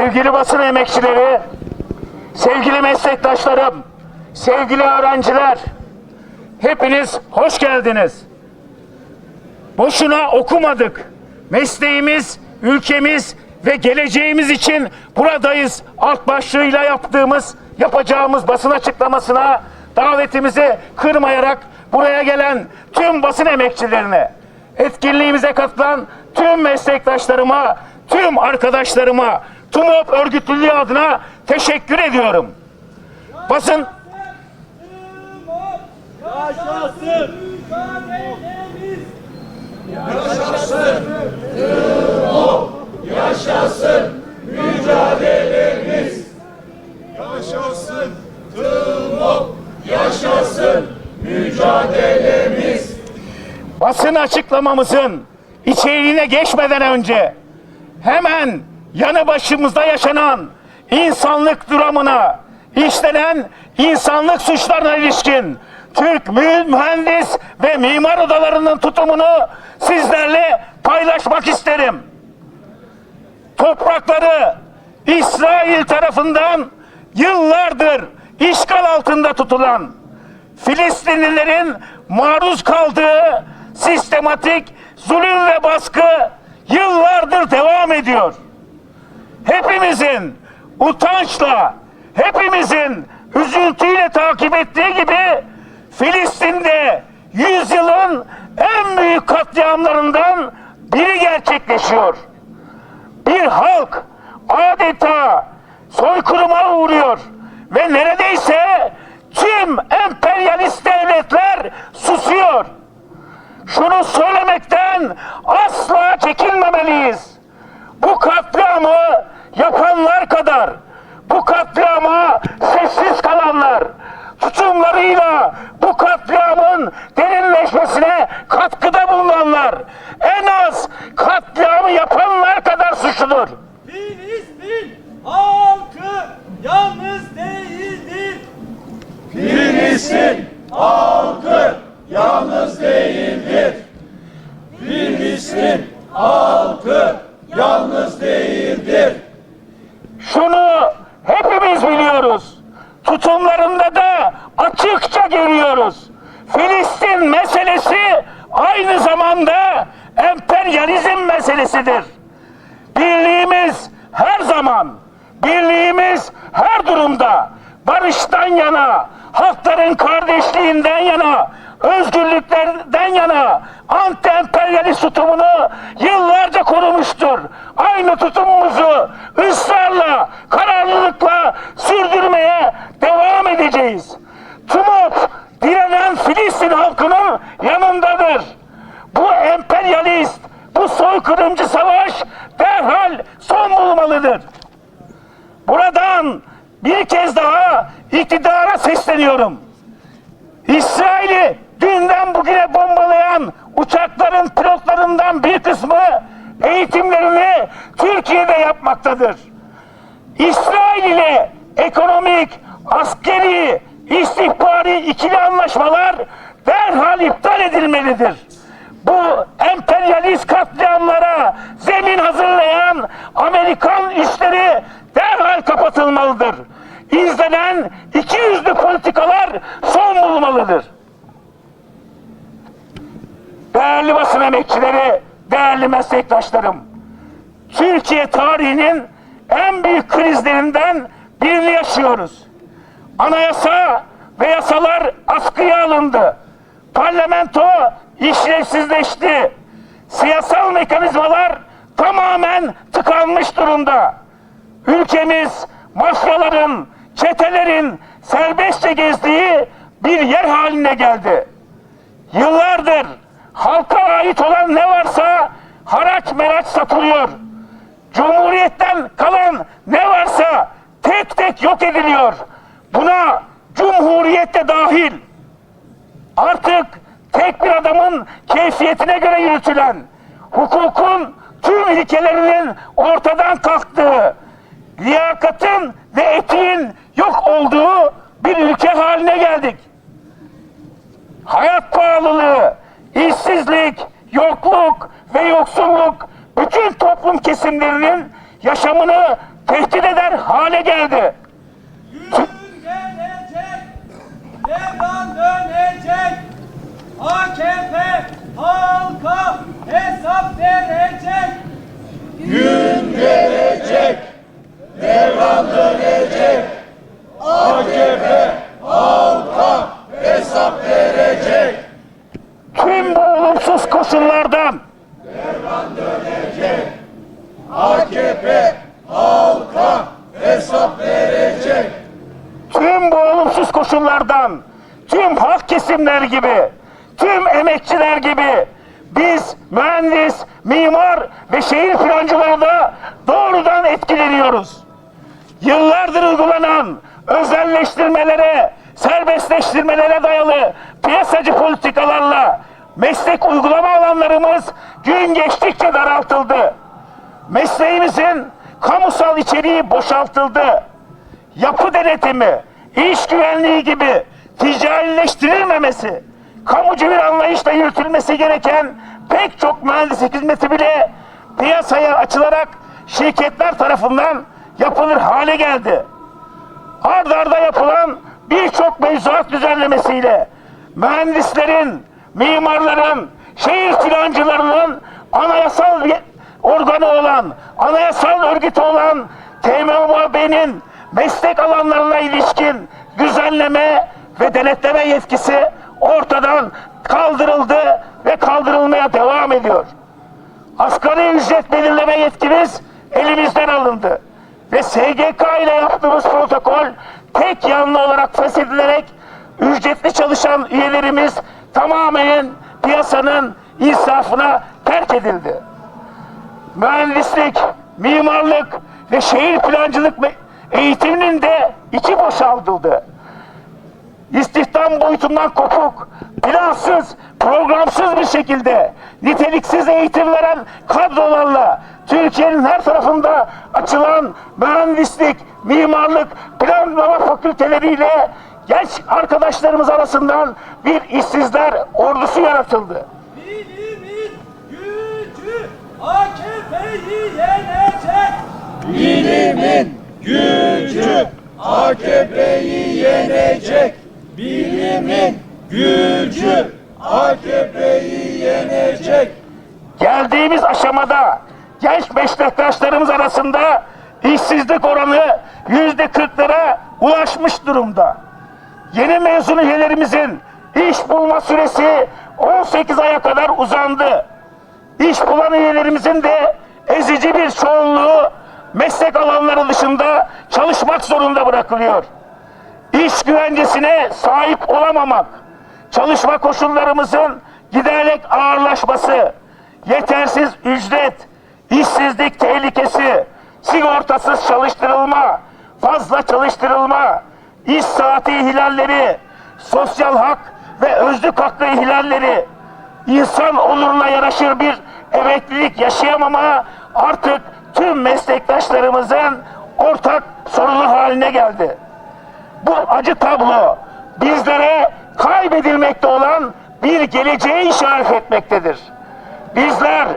Sevgili basın emekçileri, sevgili meslektaşlarım, sevgili öğrenciler, hepiniz hoş geldiniz. Boşuna okumadık. Mesleğimiz, ülkemiz ve geleceğimiz için buradayız. Alt başlığıyla yaptığımız, yapacağımız basın açıklamasına davetimizi kırmayarak buraya gelen tüm basın emekçilerine, etkinliğimize katılan tüm meslektaşlarıma, tüm arkadaşlarıma, TUMOP örgütlülüğü adına teşekkür ediyorum. Basın Yaşasın mücadelemiz. Yaşasın TMO, yaşasın mücadelemiz. basın açıklamamızın içeriğine geçmeden önce hemen yanı başımızda yaşanan insanlık dramına, işlenen insanlık suçlarına ilişkin Türk mü- mühendis ve mimar odalarının tutumunu sizlerle paylaşmak isterim. Toprakları İsrail tarafından yıllardır işgal altında tutulan Filistinlilerin maruz kaldığı sistematik zulüm ve baskı yıllardır devam ediyor. Hepimizin utançla, hepimizin üzüntüyle takip ettiği gibi Filistin'de yüzyılın en büyük katliamlarından biri gerçekleşiyor. Bir halk adeta soykırıma uğruyor ve neredeyse tüm emperyalist devletler susuyor. Şunu söylemekten asla çekinmemeliyiz. Bu katliamı yapanlar kadar, bu katliama sessiz kalanlar, tutumlarıyla bu katliamın derinleşmesine katkıda bulunanlar, en az katliamı yapanlar kadar suçludur. Filistin halkı yalnız değildir. Filistin halkı yalnız değildir. Filistin halkı yalnız değildir. Şunu hepimiz biliyoruz. Tutumlarında da açıkça görüyoruz. Filistin meselesi aynı zamanda emperyalizm meselesidir. Birliğimiz her zaman, birliğimiz her durumda barıştan yana, halkların kardeşliğinden yana, özgürlüklerden yana anti-emperyalist tutumunu yıllarca korumuştur. Aynı tutumumuzu ısrarla, kararlılıkla sürdürmeye devam edeceğiz. TUMOP direnen Filistin halkının yanındadır. Bu emperyalist, bu soykırımcı savaş derhal son bulmalıdır. Buradan bir kez daha iktidara sesleniyorum. İsrail'i dünden bugüne bombalayan uçakların pilotlarından bir kısmı eğitimlerini Türkiye'de yapmaktadır. İsrail ile ekonomik, askeri, istihbari ikili anlaşmalar derhal iptal edilmelidir. Bu emperyalist katliamlara zemin hazırlayan Amerikan işleri derhal kapatılmalıdır. İzlenen iki yüzlü politikalar son bulmalıdır. Değerli basın emekçileri, değerli meslektaşlarım, Türkiye tarihinin en büyük krizlerinden birini yaşıyoruz. Anayasa ve yasalar askıya alındı. Parlamento işlevsizleşti. Siyasal mekanizmalar tamamen tıkanmış durumda. Ülkemiz mafyaların, çetelerin serbestçe gezdiği bir yer haline geldi. Yıllardır halka ait olan ne varsa haraç meraç satılıyor. Cumhuriyetten kalan ne varsa tek tek yok ediliyor. Buna Cumhuriyet de dahil. Artık tek bir adamın keyfiyetine göre yürütülen, hukukun tüm ilkelerinin ortadan kalktığı, liyakatın ve etiğin yok olduğu bir ülke haline geldik. Hayat pahalılığı, işsizlik, yokluk ve yoksulluk bütün toplum kesimlerinin yaşamını tehdit eder hale geldi. Gün gelecek, devran dönecek. AKP halka hesap verecek. Gün gelecek, devran dönecek. AKP halka hesap verecek. Tüm bu olumsuz koşullardan AKP halka hesap verecek. tüm bu olumsuz koşullardan, tüm halk kesimler gibi, tüm emekçiler gibi biz mühendis, mimar ve şehir plancıları da doğrudan etkileniyoruz. Yıllardır uygulanan özelleştirmelere, serbestleştirmelere dayalı piyasacı politikalarla meslek uygulama alanlarımız gün geçtikçe daraltıldı. Mesleğimizin kamusal içeriği boşaltıldı yapı denetimi, iş güvenliği gibi ticarileştirilmemesi, kamucu bir anlayışla yürütülmesi gereken pek çok mühendislik hizmeti bile piyasaya açılarak şirketler tarafından yapılır hale geldi. Ard arda yapılan birçok mevzuat düzenlemesiyle mühendislerin, mimarların, şehir plancılarının anayasal organı olan, anayasal örgütü olan TMOB'nin meslek alanlarına ilişkin düzenleme ve denetleme yetkisi ortadan kaldırıldı ve kaldırılmaya devam ediyor. Asgari ücret belirleme yetkimiz elimizden alındı. Ve SGK ile yaptığımız protokol tek yanlı olarak feshedilerek ücretli çalışan üyelerimiz tamamen piyasanın insafına terk edildi. Mühendislik, mimarlık ve şehir plancılık eğitiminin de içi boşaltıldı istihdam boyutundan kopuk, plansız, programsız bir şekilde niteliksiz eğitim veren kadrolarla Türkiye'nin her tarafında açılan mühendislik, mimarlık, planlama fakülteleriyle genç arkadaşlarımız arasından bir işsizler ordusu yaratıldı. Bilimin gücü AKP'yi yenecek. Bilimin gücü AKP'yi yenecek. Bilimin gücü AKP'yi yenecek. Geldiğimiz aşamada genç meslektaşlarımız arasında işsizlik oranı yüzde kırklara ulaşmış durumda. Yeni mezun üyelerimizin iş bulma süresi 18 aya kadar uzandı. İş bulan üyelerimizin de ezici bir çoğunluğu meslek alanları dışında çalışmak zorunda bırakılıyor. İş güvencesine sahip olamamak, çalışma koşullarımızın giderek ağırlaşması, yetersiz ücret, işsizlik tehlikesi, sigortasız çalıştırılma, fazla çalıştırılma, iş saati ihlalleri, sosyal hak ve özlük hakkı ihlalleri, insan onuruna yaraşır bir emeklilik yaşayamama artık tüm meslektaşlarımızın ortak sorunu haline geldi. Bu acı tablo bizlere kaybedilmekte olan bir geleceği işaret etmektedir. Bizler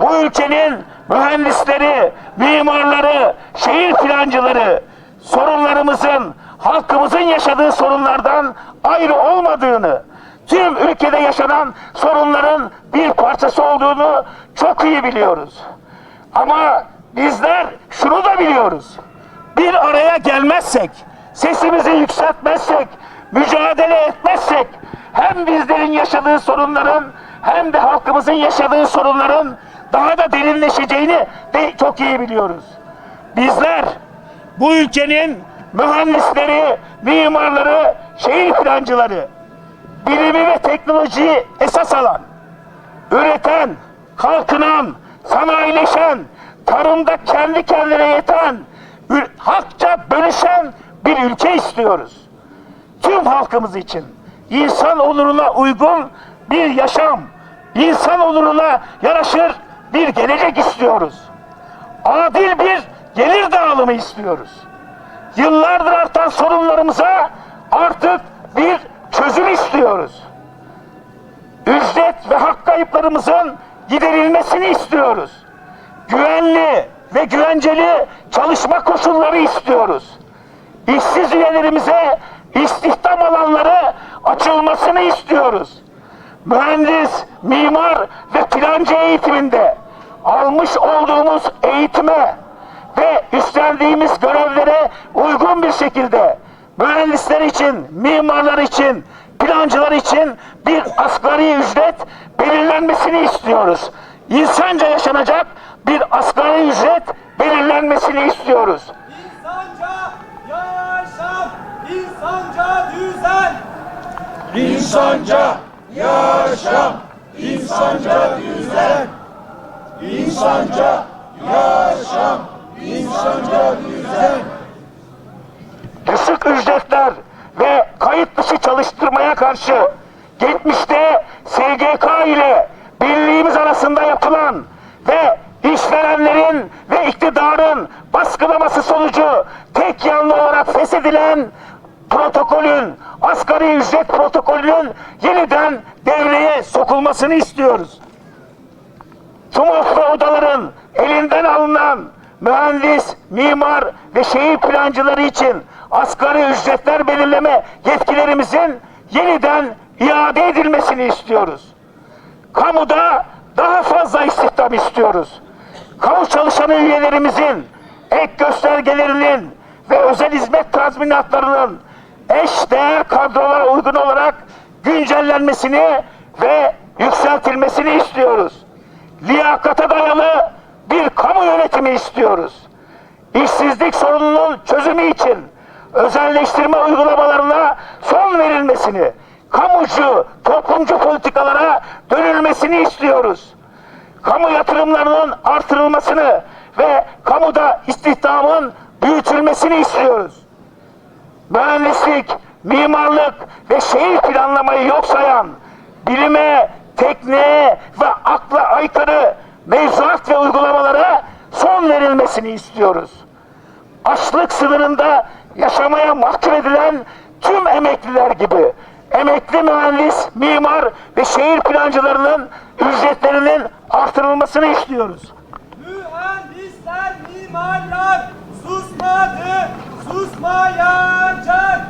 bu ülkenin mühendisleri, mimarları, şehir plancıları sorunlarımızın, halkımızın yaşadığı sorunlardan ayrı olmadığını, tüm ülkede yaşanan sorunların bir parçası olduğunu çok iyi biliyoruz. Ama bizler şunu da biliyoruz. Bir araya gelmezsek, sesimizi yükseltmezsek, mücadele etmezsek hem bizlerin yaşadığı sorunların hem de halkımızın yaşadığı sorunların daha da derinleşeceğini de çok iyi biliyoruz. Bizler bu ülkenin mühendisleri, mimarları, şehir plancıları, bilimi ve teknolojiyi esas alan, üreten, kalkınan, sanayileşen, tarımda kendi kendine yeten, hakça bölüşen bir ülke istiyoruz. Tüm halkımız için insan onuruna uygun bir yaşam, insan onuruna yaraşır bir gelecek istiyoruz. Adil bir gelir dağılımı istiyoruz. Yıllardır artan sorunlarımıza artık bir çözüm istiyoruz ücret ve hak kayıplarımızın giderilmesini istiyoruz. Güvenli, ve güvenceli çalışma koşulları istiyoruz. İşsiz üyelerimize istihdam alanları açılmasını istiyoruz. Mühendis, mimar ve plancı eğitiminde almış olduğumuz eğitime ve üstlendiğimiz görevlere uygun bir şekilde mühendisler için, mimarlar için, plancılar için bir asgari ücret belirlenmesini istiyoruz. İnsanca yaşanacak bir asgari ücret belirlenmesini istiyoruz. İnsanca düzen. İnsanca yaşam, insanca düzen. İnsanca yaşam, insanca düzen. düşük ücretler ve kayıt dışı çalıştırmaya karşı geçmişte SGK ile birliğimiz arasında yapılan ve işverenlerin ve iktidarın baskılaması sonucu tek yanlı olarak feshedilen protokolün, asgari ücret protokolünün yeniden devreye sokulmasını istiyoruz. Ve odaların elinden alınan mühendis, mimar ve şehir plancıları için asgari ücretler belirleme yetkilerimizin yeniden iade edilmesini istiyoruz. Kamuda daha fazla istihdam istiyoruz. Kamu çalışanı üyelerimizin ek göstergelerinin ve özel hizmet tazminatlarının eş değer kadrolara uygun olarak güncellenmesini ve yükseltilmesini istiyoruz liyakata dayalı bir kamu yönetimi istiyoruz. İşsizlik sorununun çözümü için özelleştirme uygulamalarına son verilmesini, kamucu, toplumcu politikalara dönülmesini istiyoruz. Kamu yatırımlarının artırılmasını ve kamuda istihdamın büyütülmesini istiyoruz mühendislik, mimarlık ve şehir planlamayı yok sayan, bilime, tekniğe ve akla aykırı mevzuat ve uygulamalara son verilmesini istiyoruz. Açlık sınırında yaşamaya mahkum edilen tüm emekliler gibi emekli mühendis, mimar ve şehir plancılarının ücretlerinin artırılmasını istiyoruz. Mühendisler, mimarlar susmadı, susmayacak.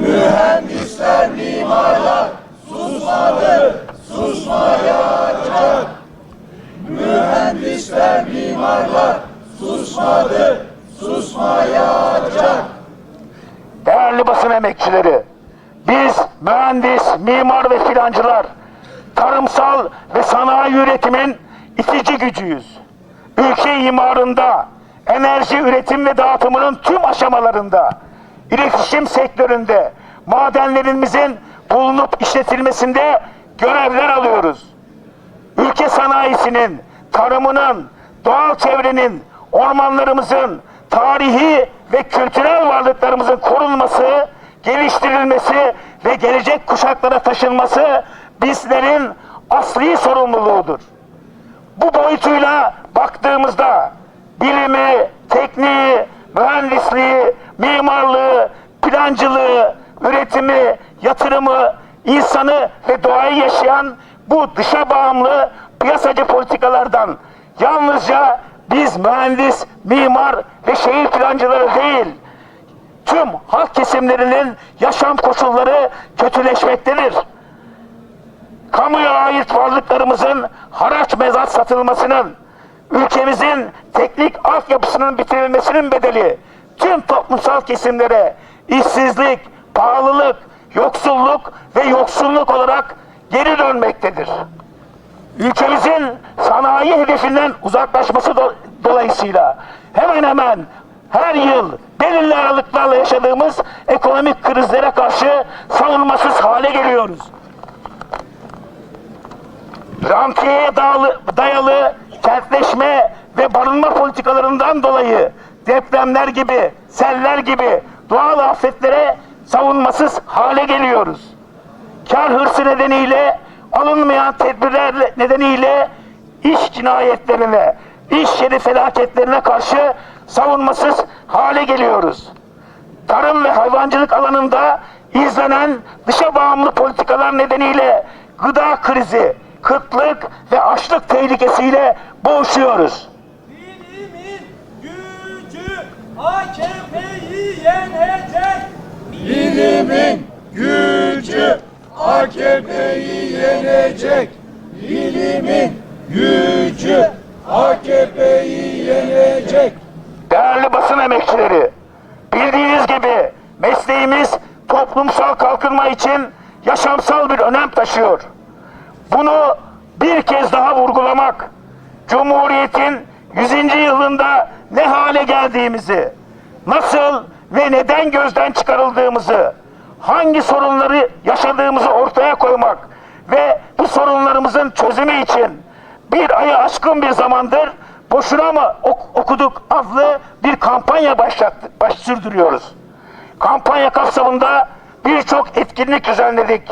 Mühendisler, mimarlar susmadı, susmayacak. Mühendisler, mimarlar susmadı, susmayacak. Değerli basın emekçileri, biz mühendis, mimar ve filancılar tarımsal ve sanayi üretimin itici gücüyüz. Ülke imarında, enerji üretim ve dağıtımının tüm aşamalarında, iletişim sektöründe, madenlerimizin bulunup işletilmesinde görevler alıyoruz ülke sanayisinin, tarımının, doğal çevrenin, ormanlarımızın, tarihi ve kültürel varlıklarımızın korunması, geliştirilmesi ve gelecek kuşaklara taşınması bizlerin asli sorumluluğudur. Bu boyutuyla baktığımızda bilimi, tekniği, mühendisliği, mimarlığı, plancılığı, üretimi, yatırımı, insanı ve doğayı yaşayan bu dışa bağımlı piyasacı politikalardan yalnızca biz mühendis, mimar ve şehir plancıları değil, tüm halk kesimlerinin yaşam koşulları kötüleşmektedir. Kamuya ait varlıklarımızın haraç mezat satılmasının, ülkemizin teknik altyapısının bitirilmesinin bedeli tüm toplumsal kesimlere işsizlik, pahalılık, yoksulluk ve yoksulluk olarak geri dönmektedir. Ülkemizin sanayi hedefinden uzaklaşması do- dolayısıyla hemen hemen her yıl belirli aralıklarla yaşadığımız ekonomik krizlere karşı savunmasız hale geliyoruz rantiyeye dayalı, dayalı kentleşme ve barınma politikalarından dolayı depremler gibi, seller gibi doğal afetlere savunmasız hale geliyoruz. Kar hırsı nedeniyle alınmayan tedbirler nedeniyle iş cinayetlerine, iş yeri felaketlerine karşı savunmasız hale geliyoruz tarım ve hayvancılık alanında izlenen dışa bağımlı politikalar nedeniyle gıda krizi, kıtlık ve açlık tehlikesiyle boğuşuyoruz. Bilimi AKP'yi yenecek. Bilimin gücü AKP'yi yenecek. Bilimin gücü AKP'yi yenecek. Değerli basın emekçileri, bildiğiniz gibi mesleğimiz toplumsal kalkınma için yaşamsal bir önem taşıyor. Bunu bir kez daha vurgulamak, Cumhuriyet'in 100. yılında ne hale geldiğimizi, nasıl ve neden gözden çıkarıldığımızı, hangi sorunları yaşadığımızı ortaya koymak ve bu sorunlarımızın çözümü için bir ayı aşkın bir zamandır boşuna mı ok- okuduk adlı bir kampanya başlattık, baş sürdürüyoruz. Kampanya kapsamında birçok etkinlik düzenledik.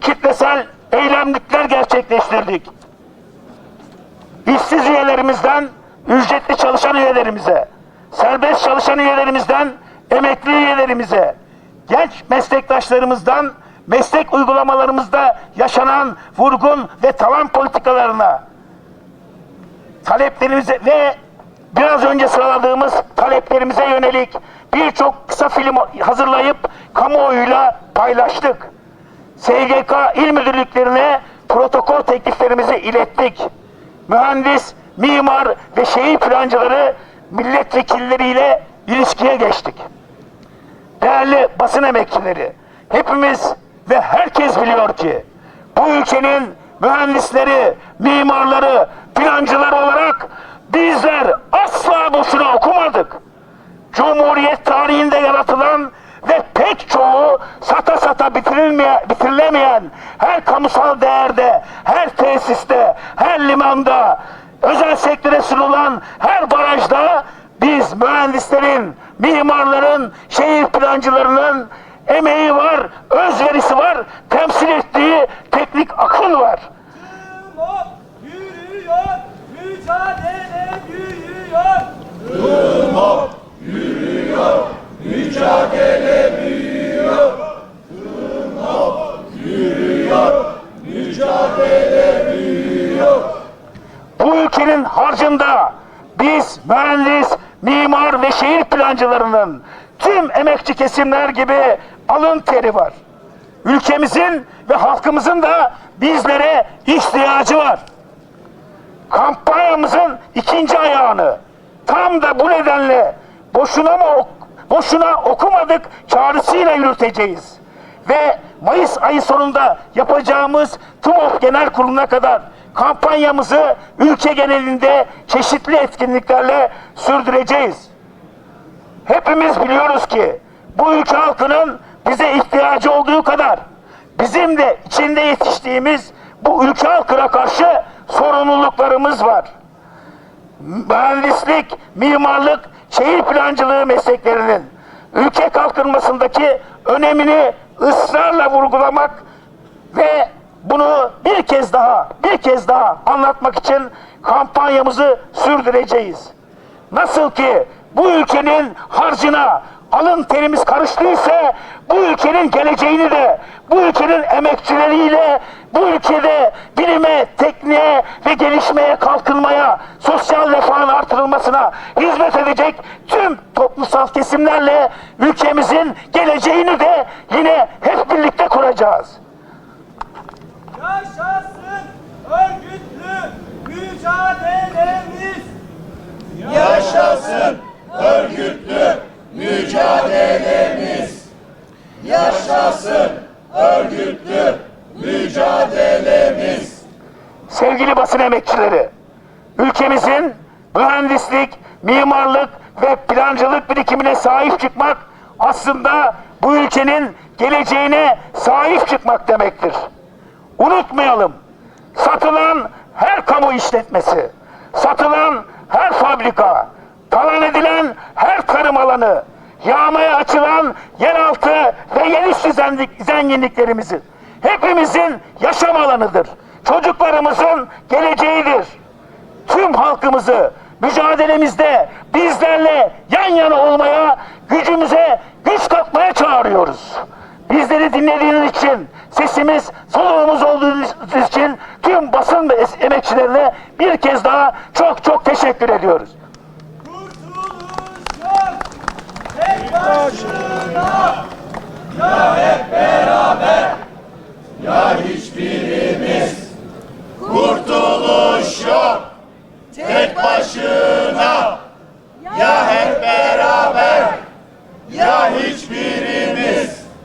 Kitlesel eylemlikler gerçekleştirdik. İşsiz üyelerimizden ücretli çalışan üyelerimize, serbest çalışan üyelerimizden emekli üyelerimize, genç meslektaşlarımızdan meslek uygulamalarımızda yaşanan vurgun ve talan politikalarına, taleplerimize ve biraz önce sıraladığımız taleplerimize yönelik birçok kısa film hazırlayıp kamuoyuyla paylaştık. SGK il müdürlüklerine protokol tekliflerimizi ilettik. Mühendis, mimar ve şehir plancıları milletvekilleriyle ilişkiye geçtik. Değerli basın emekçileri, hepimiz ve herkes biliyor ki bu ülkenin mühendisleri, mimarları, plancıları olarak bizler asla boşuna okumadık. Cumhuriyet tarihinde yaratılan ve pek çoğu sata sata bitirilemeyen her kamusal değerde, her tesiste, her limanda, özel sektöre sunulan her barajda biz mühendislerin, mimarların, şehir plancılarının emeği var, özverisi var, temsil ettiği teknik akıl var. Bu ülkenin harcında biz mühendis, mimar ve şehir plancılarının tüm emekçi kesimler gibi alın teri var. Ülkemizin ve halkımızın da bizlere ihtiyacı var. Kampanyamızın ikinci ayağını tam da bu nedenle boşuna mı ok- boşuna okumadık çağrısıyla yürüteceğiz. Ve Mayıs ayı sonunda yapacağımız TUMOP Genel Kurulu'na kadar kampanyamızı ülke genelinde çeşitli etkinliklerle sürdüreceğiz. Hepimiz biliyoruz ki bu ülke halkının bize ihtiyacı olduğu kadar bizim de içinde yetiştiğimiz bu ülke halkına karşı sorumluluklarımız var. Mühendislik, mimarlık, şehir plancılığı mesleklerinin ülke kalkınmasındaki önemini ısrarla vurgulamak ve bunu bir kez daha, bir kez daha anlatmak için kampanyamızı sürdüreceğiz. Nasıl ki bu ülkenin harcına alın terimiz karıştıysa bu ülkenin geleceğini de bu ülkenin emekçileriyle bu ülkede bilime, tekniğe ve gelişmeye, kalkınmaya, sosyal refahın artırılmasına hizmet edecek tüm toplumsal kesimlerle ülkemizin geleceğini de yine hep birlikte kuracağız. Yaşasın örgütlü mücadelemiz. Yaşasın örgütlü mücadelemiz. Yaşasın örgütlü mücadelemiz. Sevgili basın emekçileri, ülkemizin mühendislik, mimarlık ve plancılık birikimine sahip çıkmak aslında bu ülkenin geleceğine sahip çıkmak demektir. Unutmayalım, satılan her kamu işletmesi, satılan her fabrika, talan edilen her tarım alanı, yağmaya açılan yeraltı ve yeniş zenginlik- zenginliklerimizi hepimizin yaşam alanıdır. Çocuklarımızın geleceğidir. Tüm halkımızı mücadelemizde bizlerle yan yana olmaya, gücümüze güç katmaya çağırıyoruz. Bizleri dinlediğiniz için, sesimiz, soluğumuz olduğunuz için tüm basın ve emekçilerine bir kez daha çok çok teşekkür ediyoruz. Kurtuluş yok, tek başına, ya hep beraber, ya hiçbirimiz. Kurtuluş yok, tek başına, ya hep beraber, ya hiçbirimiz.